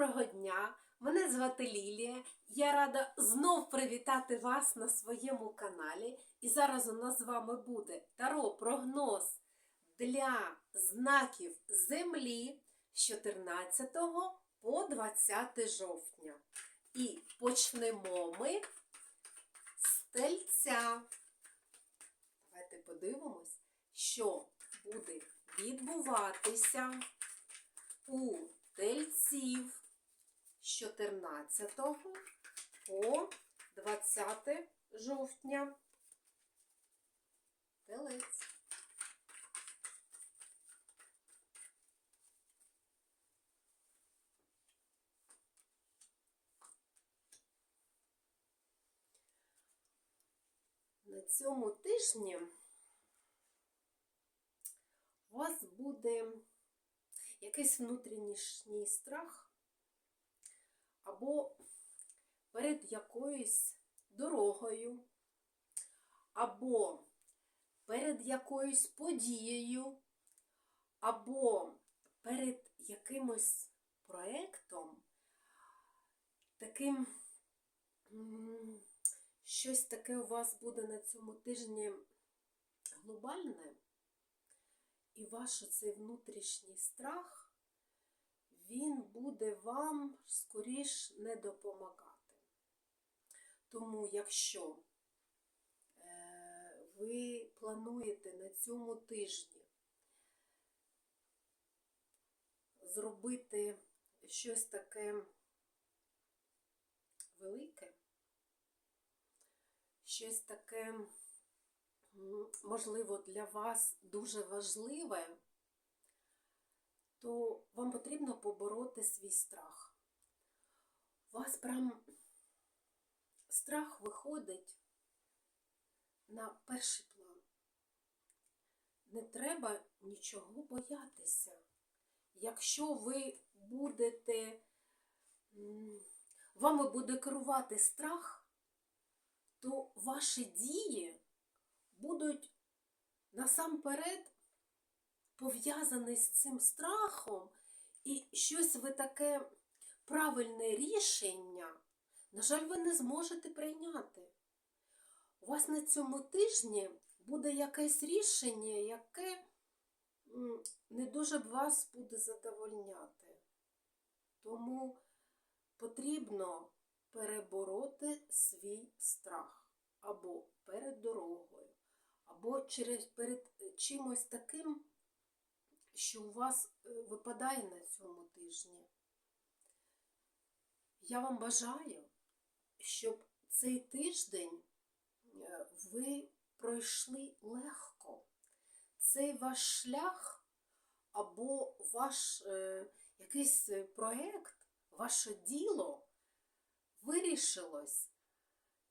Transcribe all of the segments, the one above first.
Доброго дня! Мене звати Лілія. Я рада знов привітати вас на своєму каналі. І зараз у нас з вами буде таро прогноз для знаків Землі з 14 по 20 жовтня. І почнемо ми з тельця. Давайте подивимось, що буде відбуватися у тельців з 14 по 20 жовтня. Телець. На цьому тижні у вас буде якийсь внутрішній страх або перед якоюсь дорогою, або перед якоюсь подією, або перед якимось проектом, таким щось таке у вас буде на цьому тижні глобальне. І ваш цей внутрішній страх, він буде вам скоріш не допомагати. Тому, якщо е, ви плануєте на цьому тижні зробити щось таке велике, щось таке можливо, для вас дуже важливе, то вам потрібно побороти свій страх. У вас прям страх виходить на перший план. Не треба нічого боятися. Якщо ви будете, вами буде керувати страх, то ваші дії будуть насамперед пов'язані з цим страхом, і щось ви таке правильне рішення, на жаль, ви не зможете прийняти. У вас на цьому тижні буде якесь рішення, яке не дуже б вас буде задовольняти. Тому потрібно перебороти свій страх або перед дорогою або через перед чимось таким, що у вас випадає на цьому тижні. Я вам бажаю, щоб цей тиждень ви пройшли легко. Цей ваш шлях або ваш е, якийсь проєкт, ваше діло вирішилось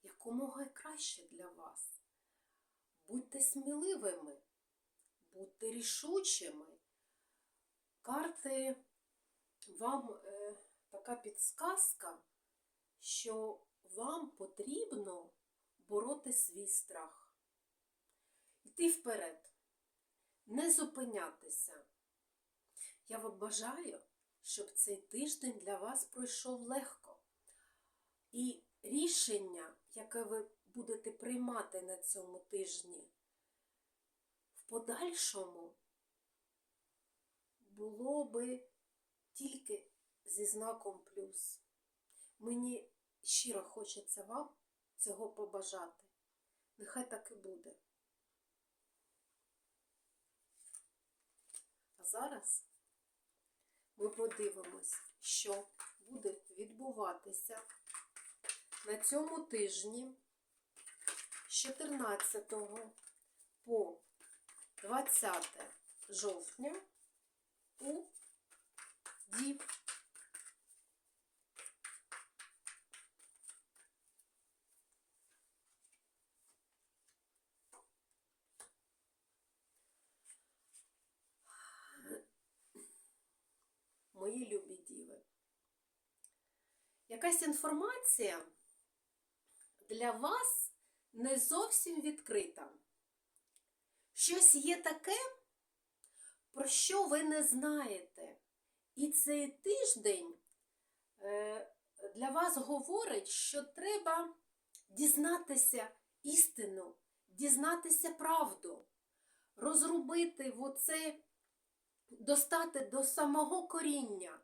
якомога краще для вас. Будьте сміливими, будьте рішучими. Карти вам е, така підсказка, що вам потрібно бороти свій страх. Йти вперед, не зупинятися. Я вам бажаю, щоб цей тиждень для вас пройшов легко. І рішення, яке ви будете приймати на цьому тижні, в подальшому було би тільки зі знаком плюс. Мені щиро хочеться вам цього побажати. Нехай так і буде. А зараз ми подивимось, що буде відбуватися на цьому тижні з 14 по 20 жовтня у Дів. Мої любі діви. Якась інформація для вас не зовсім відкрита. Щось є таке, про що ви не знаєте. І цей тиждень е, для вас говорить, що треба дізнатися істину, дізнатися правду, розробити оце, достати до самого коріння.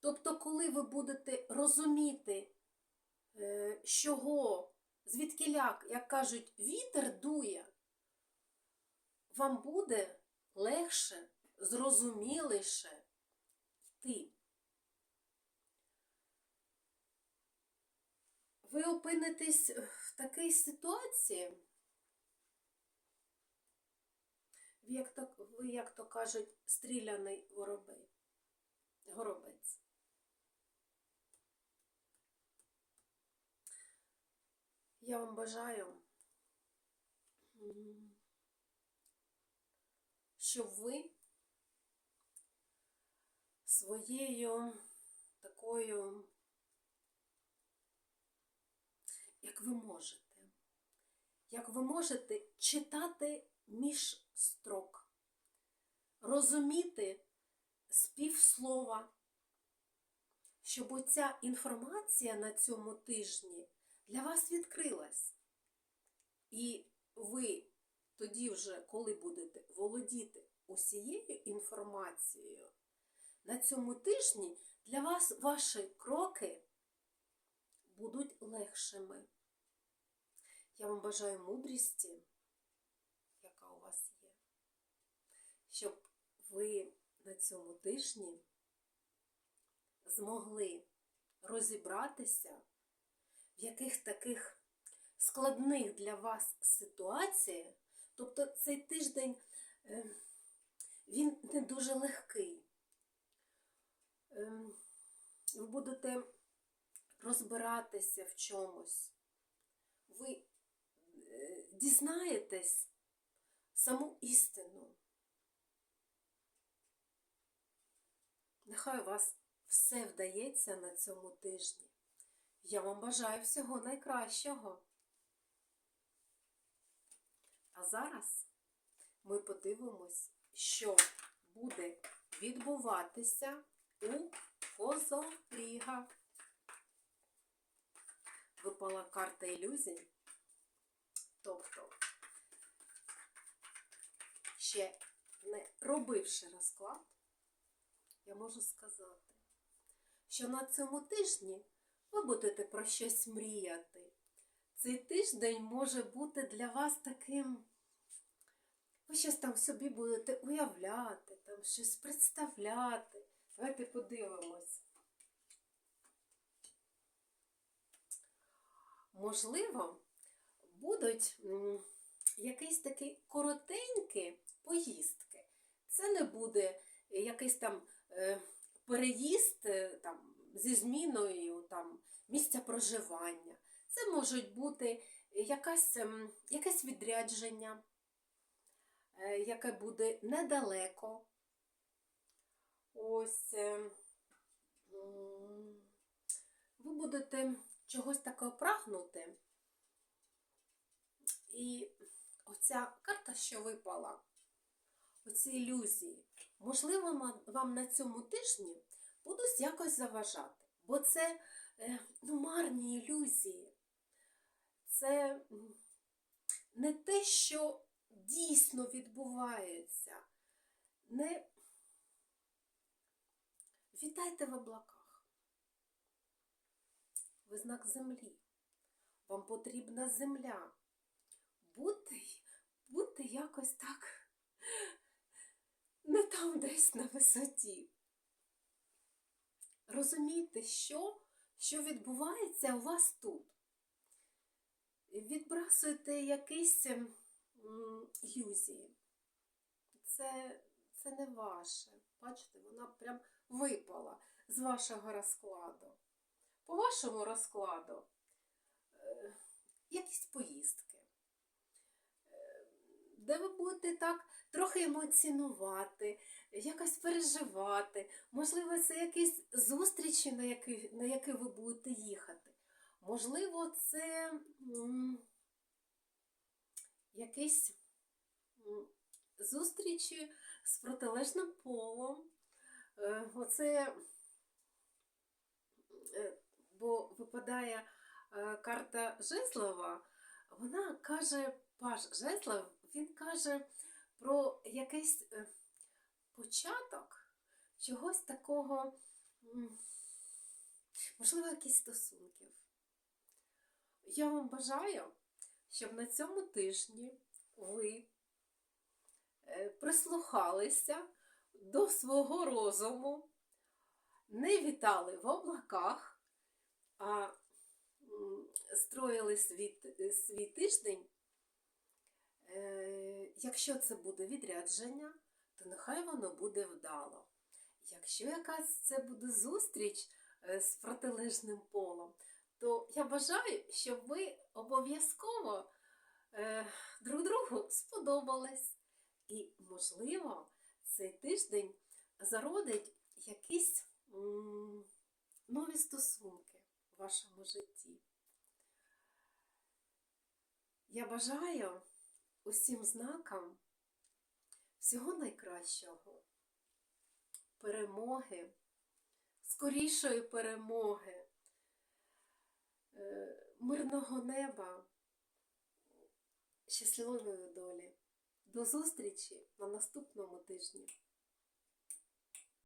Тобто, коли ви будете розуміти, е, чого, звідкиляк, як кажуть, вітер дує, вам буде легше, зрозуміліше йти. Ви опинитесь в такій ситуації, як то, ви, як то кажуть, стріляний воробей, горобець. Я вам бажаю, щоб ви своєю такою, як ви можете, як ви можете читати між строк, розуміти співслова, щоб оця інформація на цьому тижні для вас відкрилась. І ви тоді вже, коли будете володіти усією інформацією, на цьому тижні для вас ваші кроки будуть легшими. Я вам бажаю мудрості, яка у вас є, щоб ви на цьому тижні змогли розібратися в яких таких складних для вас ситуаціях, тобто цей тиждень е, він не дуже легкий. Е, Ви будете розбиратися в чомусь, ви е, дізнаєтесь саму істину. Нехай у вас все вдається на цьому тижні. Я вам бажаю всього найкращого. А зараз ми подивимось, що буде відбуватися у Козоріга. Випала карта ілюзій. Тобто, ще не робивши розклад, я можу сказати, що на цьому тижні ви будете про щось мріяти. Цей тиждень може бути для вас таким. Ви щось там собі будете уявляти, там щось представляти. Давайте подивимось. Можливо, будуть якісь такі коротенькі поїздки. Це не буде якийсь там е, переїзд е, там, зі зміною там, місця проживання. Це можуть бути якась, ем, якесь відрядження, е, яке буде недалеко. Ось ем, ви будете чогось такого прагнути. І оця карта, що випала, оці ілюзії, можливо, вам на цьому тижні будуть якось заважати. Бо це е, ну, марні ілюзії. Це не те, що дійсно відбувається. Не вітайте в облаках. Ви знак землі. Вам потрібна земля. Будьте, будьте якось так не там десь на висоті. Розумійте, що, що відбувається у вас тут. Відбрасуйте якісь м, ілюзії. Це, це не ваше. Бачите, вона прям випала з вашого розкладу. По вашому розкладу е, якісь поїздки, е, де ви будете так трохи емоціонувати, якось переживати. Можливо, це якісь зустрічі, на які, на які ви будете їхати. Можливо, це якісь зустрічі з протилежним полом. Е, Оце е, бо випадає е, карта Жезлова, вона каже, Паш Жезлов, він каже про якийсь початок чогось такого, можливо, якісь стосунків. Я вам бажаю, щоб на цьому тижні ви е, прислухалися до свого розуму, не вітали в облаках, а строїли свій, свій тиждень. Е, Якщо це буде відрядження, то нехай воно буде вдало. Якщо якась це буде зустріч е, з протилежним полом, то я бажаю, щоб ви обов'язково е, друг другу сподобались. І, можливо, цей тиждень зародить якісь м, нові стосунки в вашому житті. Я бажаю усім знакам всього найкращого, перемоги, скорішої перемоги, мирного неба, щасливої долі. До зустрічі на наступному тижні.